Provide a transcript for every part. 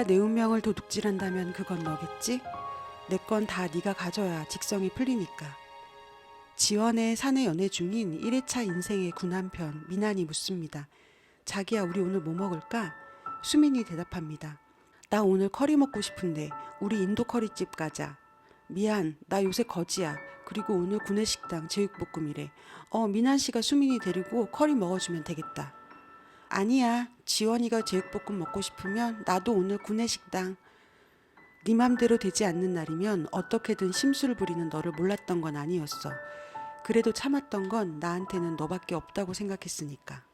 내가 내 운명을 도둑질한다면 그건 너겠지? 내 건 다 네가 가져야 직성이 풀리니까. 지원의 사내 연애 중인 1회차 인생의 군한편 미난이 묻습니다. 자기야 우리 오늘 뭐 먹을까? 수민이 대답합니다. 나 오늘 커리 먹고 싶은데 우리 인도 커리집 가자. 미안 나 요새 거지야. 그리고 오늘 구내식당 제육볶음이래. 어 미난 씨가 수민이 데리고 커리 먹어주면 되겠다. 아니야 지원이가 제육볶음 먹고 싶으면 나도 오늘 구내식당. 네 맘대로 되지 않는 날이면 어떻게든 심술을 부리는 너를 몰랐던 건 아니었어. 그래도 참았던 건 나한테는 너밖에 없다고 생각했으니까.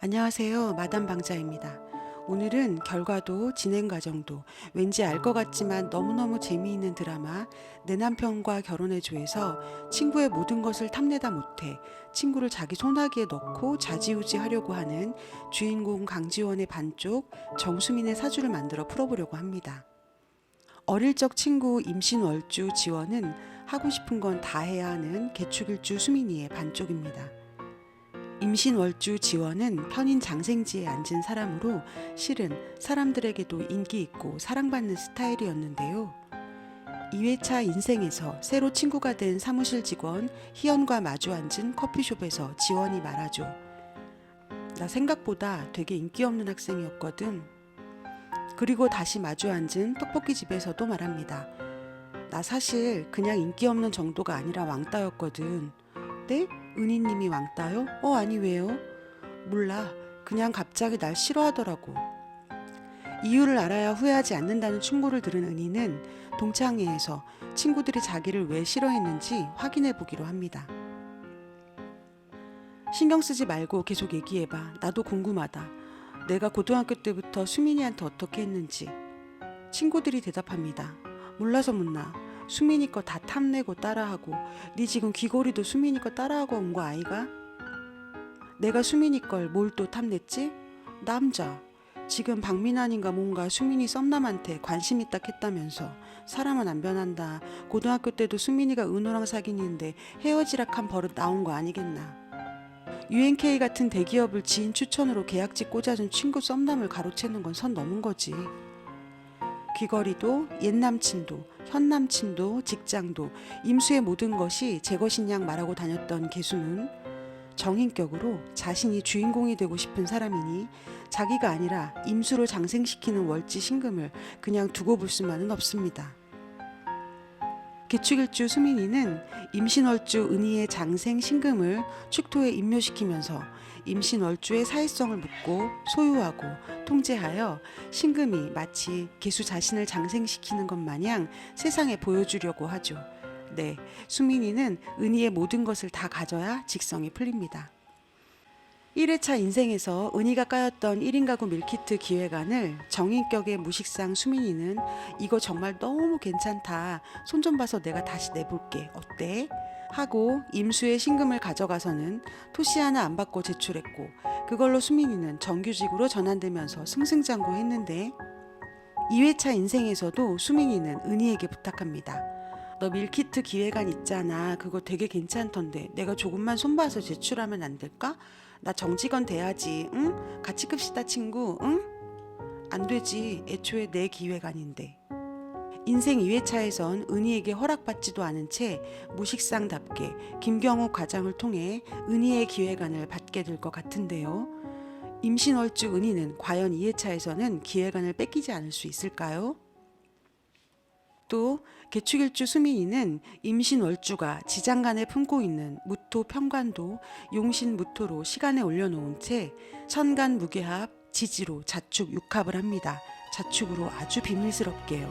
안녕하세요. 마담 방자입니다. 오늘은 결과도 진행 과정도 왠지 알 것 같지만 너무너무 재미있는 드라마 내 남편과 결혼해줘에서 친구의 모든 것을 탐내다 못해 친구를 자기 소나기에 넣고 좌지우지 하려고 하는 주인공 강지원의 반쪽 정수민의 사주를 만들어 풀어보려고 합니다. 어릴 적 친구 임신월주 지원은 하고 싶은 건 다 해야 하는 개축일주 수민이의 반쪽입니다. 임신월주 지원은 편인 장생지에 앉은 사람으로 실은 사람들에게도 인기 있고 사랑받는 스타일이었는데요. 2회차 인생에서 새로 친구가 된 사무실 직원 희연과 마주 앉은 커피숍에서 지원이 말하죠. 나 생각보다 되게 인기 없는 학생이었거든. 그리고 다시 마주 앉은 떡볶이 집에서도 말합니다. 나 사실 그냥 인기 없는 정도가 아니라 왕따였거든. 네? 은희님이 왕따요? 어, 아니 왜요? 몰라. 그냥 갑자기 날 싫어하더라고. 이유를 알아야 후회하지 않는다는 충고를 들은 은희는 동창회에서 친구들이 자기를 왜 싫어했는지 확인해 보기로 합니다. 신경 쓰지 말고 계속 얘기해봐. 나도 궁금하다. 내가 고등학교 때부터 수민이한테 어떻게 했는지. 친구들이 대답합니다. 몰라서 묻나. 수민이 거 다 탐내고 따라하고 네 지금 귀걸이도 수민이 거 따라하고 온 거 아이가? 내가 수민이 걸 뭘 또 탐냈지? 남자. 지금 박민환인가 뭔가 수민이 썸남한테 관심 있다 했다면서 사람은 안 변한다. 고등학교 때도 수민이가 은호랑 사귀는데 헤어지락한 버릇 나온 거 아니겠나. UNK 같은 대기업을 지인 추천으로 계약직 꽂아준 친구 썸남을 가로채는 건 선 넘은 거지. 귀걸이도 옛 남친도 현 남친도 직장도 임수의 모든 것이 제 것인 양 말하고 다녔던 개수는 정인격으로 자신이 주인공이 되고 싶은 사람이니 자기가 아니라 임수를 장생시키는 월지 신금을 그냥 두고 볼 수만은 없습니다. 개축일주 수민이는 임신월주 은희의 장생 신금을 축토에 임묘시키면서 임신월주의 사회성을 묻고 소유하고 통제하여 신금이 마치 개수 자신을 장생시키는 것 마냥 세상에 보여주려고 하죠. 네, 수민이는 은희의 모든 것을 다 가져야 직성이 풀립니다. 1회차 인생에서 은희가 까였던 1인 가구 밀키트 기획안을 정인격의 무식상 수민이는 이거 정말 너무 괜찮다. 손 좀 봐서 내가 다시 내볼게. 어때? 하고 임수의 신금을 가져가서는 토시 하나 안 받고 제출했고 그걸로 수민이는 정규직으로 전환되면서 승승장구했는데 2회차 인생에서도 수민이는 은희에게 부탁합니다. 너 밀키트 기획안 있잖아. 그거 되게 괜찮던데 내가 조금만 손봐서 제출하면 안 될까? 나 정직원 돼야지. 응? 같이 끕시다 친구. 응? 안 되지. 애초에 내 기획안인데. 인생 2회차에선 은희에게 허락받지도 않은 채 무식상답게 김경욱 과장을 통해 은희의 기획안을 받게 될 것 같은데요. 임신월주 은희는 과연 2회차에서는 기획안을 뺏기지 않을 수 있을까요? 또 개축일주 수민이는 임신월주가 지장간에 품고 있는 무토 평관도 용신 무토로 시간에 올려놓은 채 천간 무게합 지지로 자축 육합을 합니다. 자축으로 아주 비밀스럽게요.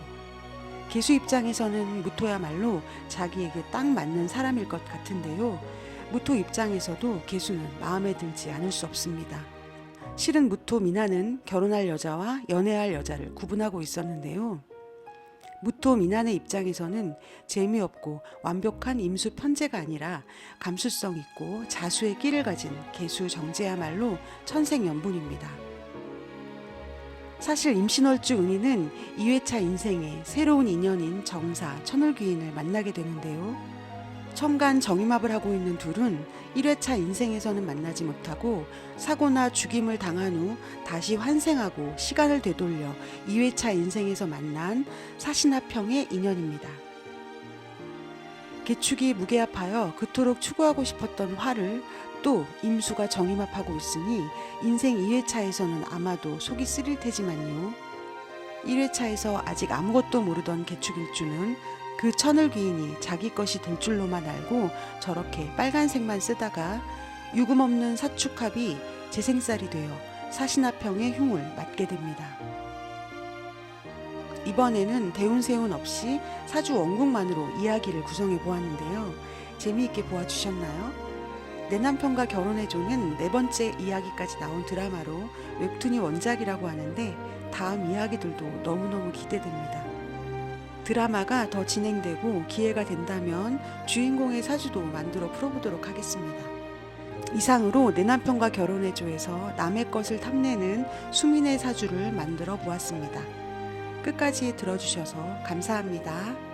개수 입장에서는 무토야말로 자기에게 딱 맞는 사람일 것 같은데요. 무토 입장에서도 개수는 마음에 들지 않을 수 없습니다. 실은 무토 미나는 결혼할 여자와 연애할 여자를 구분하고 있었는데요. 무토 미난의 입장에서는 재미없고 완벽한 임수 편제가 아니라 감수성 있고 자수의 끼를 가진 개수 정제야말로 천생연분입니다. 사실 임신월주 은희는 2회차 인생에 새로운 인연인 정사 천울귀인을 만나게 되는데요. 첨간 정임합을 하고 있는 둘은 1회차 인생에서는 만나지 못하고 사고나 죽임을 당한 후 다시 환생하고 시간을 되돌려 2회차 인생에서 만난 사신합형의 인연입니다. 개축이 무게합하여 그토록 추구하고 싶었던 화를 또 임수가 정임합하고 있으니 인생 2회차에서는 아마도 속이 쓰릴 테지만요. 1회차에서 아직 아무것도 모르던 개축일주는 그 천을 귀인이 자기 것이 될 줄로만 알고 저렇게 빨간색만 쓰다가 유금 없는 사축합이 재생살이 되어 사신합형의 흉을 맞게 됩니다. 이번에는 대운세운 없이 사주 원국만으로 이야기를 구성해 보았는데요. 재미있게 보아주셨나요? 내 남편과 결혼해줘는 네 번째 이야기까지 나온 드라마로 웹툰이 원작이라고 하는데 다음 이야기들도 너무너무 기대됩니다. 드라마가 더 진행되고 기회가 된다면 주인공의 사주도 만들어 풀어보도록 하겠습니다. 이상으로 내 남편과 결혼해줘에서 남의 것을 탐내는 수민의 사주를 만들어 보았습니다. 끝까지 들어주셔서 감사합니다.